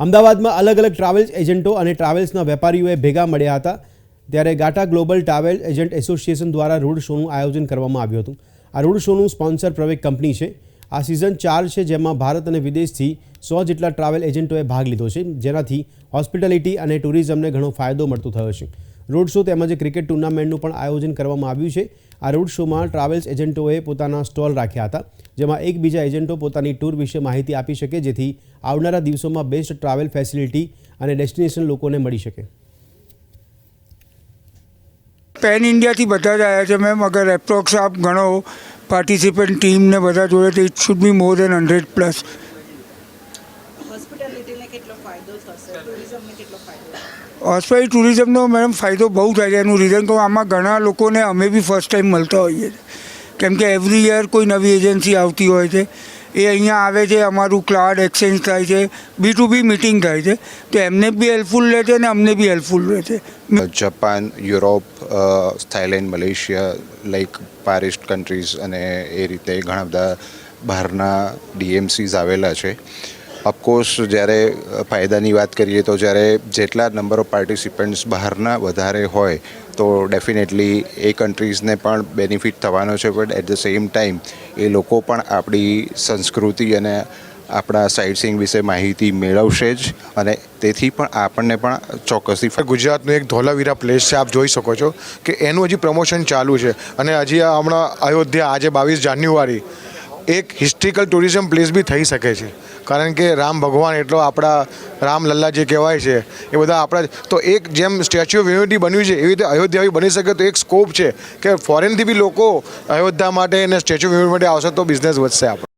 અમદાવાદમાં અલગ અલગ ટ્રાવેલ્સ એજન્ટો અને ટ્રાવેલ્સના વેપારીઓએ ભેગા મળ્યા હતા. ત્યારે GATA global travel agent association દ્વારા રોડ શોનું આયોજન કરવામાં આવ્યું હતું. આ રોડ શોનું સ્પોન્સર પ્રવેગ કંપની છે. આ સિઝન ચાર છે જેમાં ભારત અને વિદેશથી સો જેટલા ટ્રાવેલ એજન્ટોએ ભાગ લીધો છે, જેનાથી હોસ્પિટાલિટી અને ટુરિઝમને ઘણો ફાયદો મળતો થયો છે. રોડ શો તેમજ ક્રિકેટ ટુર્નામેન્ટનું પણ આયોજન કરવામાં આવ્યું છે. આ રોડ શોમાં ટ્રાવેલ્સ એજન્ટોએ પોતાના સ્ટોલ રાખ્યા હતા, જેમાં એકબીજા એજન્ટો પોતાની ટૂર વિશે માહિતી આપી શકે, જેથી આવનારા દિવસોમાં બેસ્ટ ટ્રાવેલ ફેસિલિટી અને ડેસ્ટિનેશન લોકોને મળી શકે. પેન ઇન્ડિયાથી બધા જ આવ્યા છે મેમ, અગર એપ્રોક્સ આપ ગણો પાર્ટિસિપન્ટ ટીમને બધા જોડે, તો it should be more than hundred plus ફાયદો થશે. ટુરિઝમને કેટલો ફાયદો હોસ્પિટલ ટુરિઝમનો મેડમ ફાયદો બહુ થાય છે. એનું રીઝન તો આમાં ઘણા લોકોને અમે બી ફર્સ્ટ ટાઈમ મળતા હોઈએ છીએ. કેમ કે એવરી યર કોઈ નવી એજન્સી આવતી હોય છે. એ અહીંયા આવે છે અમારું ક્લાઉડ એક્સચેન્જ થાય છે બી ટુ બી મિટિંગ થાય છે. તો એમને બી હેલ્પફુલ રહે છે અને અમને બી હેલ્પફુલ રહે છે. Japan Europe Thailand Malaysia like પારિસ્ટ countries અને એ રીતે ઘણા બધા બહારના ડીએમસીઝ આવેલા છે. ઓફકોર્સ જ્યારે ફાયદાની વાત કરીએ તો જ્યારે જેટલા નંબર ઓફ પાર્ટિસિપન્ટ્સ બહારના વધારે હોય, તો ડેફિનેટલી એ કન્ટ્રીઝને પણ બેનિફિટ થવાનો છે. But at the same time એ લોકો પણ આપણી સંસ્કૃતિ અને આપણા સાઇટ સીઈંગ વિશે માહિતી મેળવશે જ. અને તેથી પણ આપણને પણ ચોક્કસથી ગુજરાતનું એક ધોલાવીરા પ્લેસ છે, આપ જોઈ શકો છો કે એનું હજી પ્રમોશન ચાલુ છે. અને હજી હમણાં અયોધ્યા, આજે બાવીસ જાન્યુઆરી એક હિસ્ટ્રિકલ ટુરિઝમ પ્લેસ બી થઈ શકે છે. કારણ કે રામ ભગવાન એટલો આપણા રામલલ્લા જે કહેવાય છે, એ બધા આપણા તો એક જેમ સ્ટેચ્યુ ઓફ યુનિટી બન્યું છે, એવી રીતે અયોધ્યા બી બની શકે તો એક સ્કોપ છે કે ફોરેનથી બી લોકો અયોધ્યા માટે અને સ્ટેચ્યુ ઓફ યુનિટી માટે આવશે તો બિઝનેસ વધશે આપણો.